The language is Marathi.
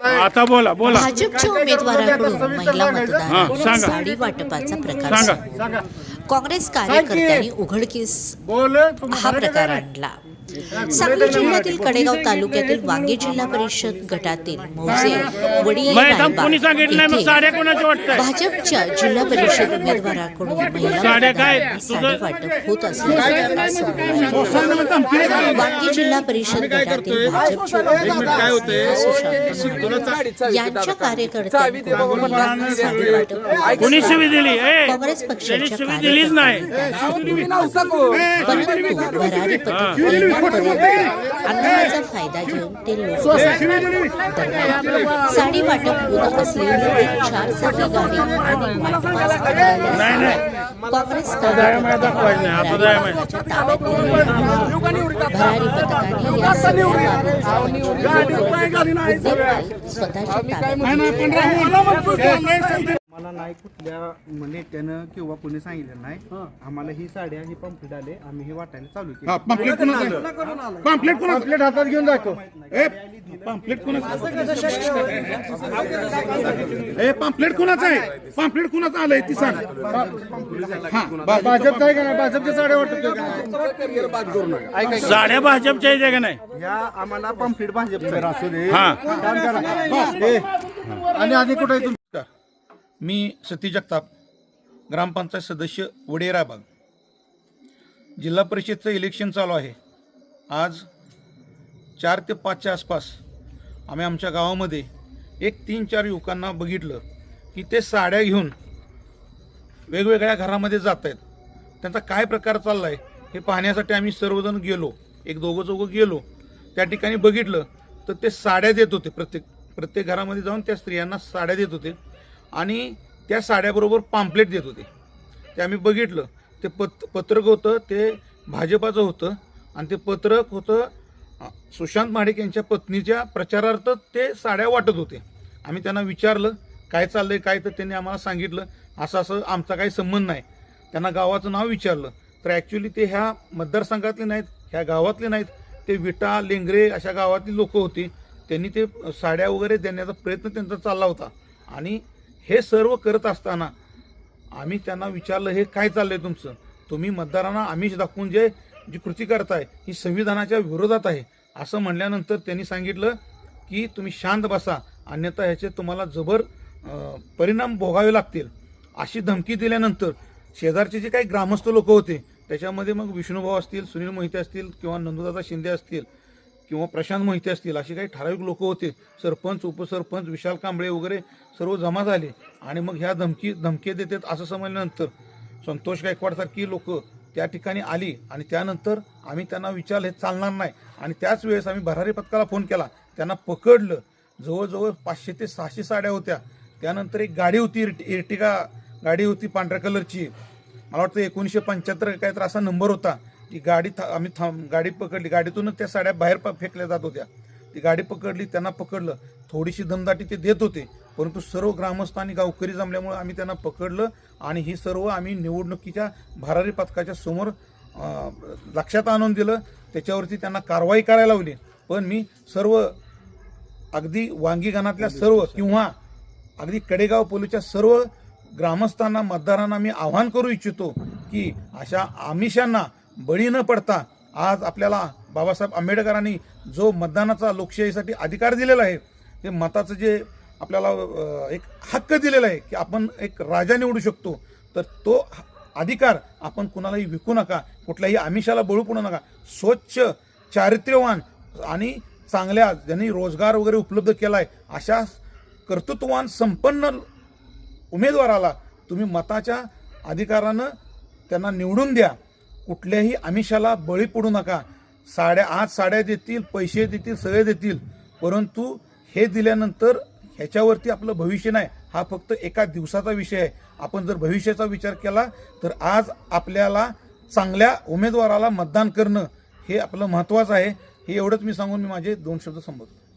आता बोला बोला भाजपच्या उमेदवाराकडून महिला मतदारांना सांगा. साडी वाटपाचा प्रकार सांगा. काँग्रेस कार्यकर्त्यांनी उघडकीस हा प्रकार आणला सांगली जिल्ह्यातील कडेगाव तालुक्यातील वांगी जिल्हा परिषद गटातील मौजे वडिये भाजपच्या जिल्हा परिषद उमेदवाराकडून महिला वाटप होत असल्याचं. वांगी जिल्हा परिषद गटातील भाजपचे यांच्या ए काँग्रेस पक्षाच्या दिलीच नाही. अन्नाचा फायदा घेऊन ते लोक साडी वाटप होत असलेली चार चाकी गाडी आणि वाटपास आलेल्या काँग्रेस दाखवायचं नाही, आपण जाय माहिती. कार्यकर्त्यांच्या ताब्यात दिली. भरारी पथकाने या सगळ्या बाबींचा मुद्देमाल स्वतःच्या ताब्यात नाही कुठल्या नेत्यानं किंवा कोणी सांगितलं नाही. आम्हाला ही साड्या ही पंपलेट आले आम्ही हे वाटायला चालू केली. पाम्पलेट कोणाचं पाम्पलेट कोणाचं हातात घेऊन जातो. ए पाम्पलेट कोणाचं? ए पाम्पलेट कोणाचं आहे? पाम्पलेट कोणाचं आलंय ती सांग. भाजपचा आहे का नाही? भाजपच्या साड्या वाटतो साड्या भाजपच्या आहेत का नाही? या आम्हाला पंपलेट भाजपचा असू दे हा. आणि आधी कुठे आहे मी सती जगताप ग्रामपंचायत सदस्य वडेराबाग जिल्हा परिषदचं इलेक्शन चालू आहे. आज चार ते पाचच्या आसपास आम्ही आमच्या गावामध्ये एक तीन चार युवकांना बघितलं की ते साड्या घेऊन वेगवेगळ्या घरामध्ये जात आहेत. त्यांचा काय प्रकार चालला आहे हे पाहण्यासाठी आम्ही सर्वजण गेलो. एक दोघं चौघं गेलो. त्या ठिकाणी बघितलं तर ते साड्या देत होते प्रत्येक प्रत्येक घरामध्ये जाऊन त्या स्त्रियांना साड्या देत होते. आणि त्या साड्याबरोबर पाम्पलेट देत होते. ते आम्ही बघितलं. ते पत पत्रक होतं ते भाजपाचं होतं आणि ते पत्रक होतं सुशांत महाडिक यांच्या पत्नीच्या प्रचारार्थ ते साड्या वाटत होते. आम्ही त्यांना विचारलं काय चाललं आहे काय? तर त्यांनी आम्हाला सांगितलं असं असं आमचा काही संबंध नाही. त्यांना गावाचं नाव विचारलं. तर ॲक्च्युली ते ह्या मतदारसंघातले नाहीत ह्या गावातले नाहीत. ते विटा लेंगरे अशा गावातली लोक होती. त्यांनी ते साड्या वगैरे देण्याचा प्रयत्न त्यांचा चालला होता. आणि हे सर्व करत असताना आम्ही त्यांना विचारलं हे काय चाललंय तुमचं? तुम्ही मतदारांना आमिष दाखवून जे जी कृती करताय ही संविधानाच्या विरोधात आहे. असं म्हणल्यानंतर त्यांनी सांगितलं की तुम्ही शांत बसा अन्यथा ह्याचे तुम्हाला जबर परिणाम भोगावे लागतील. अशी धमकी दिल्यानंतर शेजारचे जे काही ग्रामस्थ लोक होते त्याच्यामध्ये मग विष्णुभाऊ असतील सुनील मोहिते असतील किंवा नंदुदादा शिंदे असतील किंवा प्रशांत मोहिते असतील असे काही ठराविक लोक होते. सरपंच उपसरपंच विशाल कांबळे वगैरे सर्व जमा झाले. आणि मग ह्या धमकी धमकी देतात असं समजल्यानंतर संतोष गायकवाडसारखी लोक त्या ठिकाणी आली आणि त्यानंतर आम्ही त्यांना विचारलं हे चालणार नाही. आणि त्याच वेळेस आम्ही भरारी पथकाला फोन केला. त्यांना पकडलं. जवळजवळ पाचशे ते सहाशे साड्या होत्या. त्यानंतर एक गाडी होती इर्ट- इर्टिगा गाडी होती पांढऱ्या कलरची. मला वाटतं एकोणीसशे पंच्याहत्तर काय तर असा नंबर होता. ती गाडी था- आम्ही थांब गाडी पकडली. गाडीतूनच त्या साड्या बाहेर प- फेकल्या जात होत्या. ती गाडी पकडली त्यांना पकडलं. थोडीशी दमदाटी ते देत होते. परंतु सर्व ग्रामस्थ आणि गावकरी जमल्यामुळे आम्ही त्यांना पकडलं आणि ही सर्व आम्ही निवडणुकीच्या भरारी पथकाच्या समोर लक्षात आणून दिलं. त्याच्यावरती त्यांना कारवाई करायला लावली. पण मी सर्व अगदी वांगीगणातल्या सर्व किंवा अगदी कडेगाव पोलीसच्या सर्व ग्रामस्थांना मतदारांना मी आव्हान करू इच्छितो की अशा आमिषांना बळी न पडता आज आपल्याला बाबासाहेब आंबेडकरांनी जो मतदानाचा लोकशाहीसाठी अधिकार दिलेला आहे ते मताचं जे आपल्याला एक हक्क दिलेला आहे की आपण एक राजा निवडू शकतो तर तो अधिकार आपण कुणालाही विकू नका कुठल्याही आमिषाला बळू पडू नका. स्वच्छ चारित्र्यवान आणि चांगल्या ज्यांनी रोजगार वगैरे उपलब्ध केला आहे अशा कर्तृत्ववान संपन्न उमेदवाराला तुम्ही मताच्या अधिकारानं त्यांना निवडून द्या. कुठल्याही आमिषाला बळी पडू नका. साड्या आज साड्या देतील पैसे देतील सगळे देतील. परंतु हे दिल्यानंतर ह्याच्यावरती आपलं भविष्य नाही. हा फक्त एका दिवसाचा विषय आहे. आपण जर भविष्याचा विचार केला तर आज आपल्याला चांगल्या उमेदवाराला मतदान करणं हे आपलं महत्त्वाचं आहे. हे एवढंच मी सांगून मी माझे दोन शब्द संबोधतो